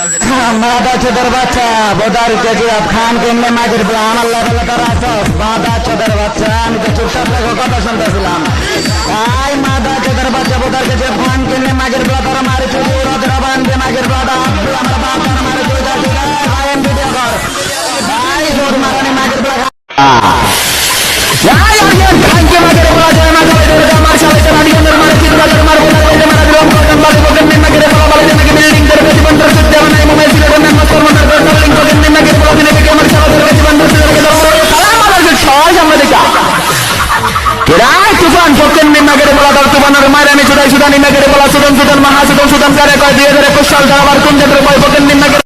মাদা চোদর বাচ্চা বোদার KG up খান কেমনে মাঝের বলা আমার লেভেলে তারা সব মাদা চোদর বাচ্চা আমি তো চুপচাপ থেকে কথা শুনতেছিলাম আই মাদা চোদর বাচ্চা বোদার কেজি আপ খান কেমনে মাঝের বলা তারা মারি চুরি রোদরা বান্ধে মাঝের বলা আমার বাপ তারা মারি চুরি আই এম ভিডিও কর আই জোর মারানি মাঝের বলা আই আই খান কিরাই তুফান ফকেন নিম্নাগের বলা দর তুফানের মারানি চুদাই সুদানি নাগের বলা সুদন সুদন মহা সুদন সুদন করে কয় দুই হাজার একুশ সাল ধরে আবার কোন জাতের বয় ফকেন নিম্নাগের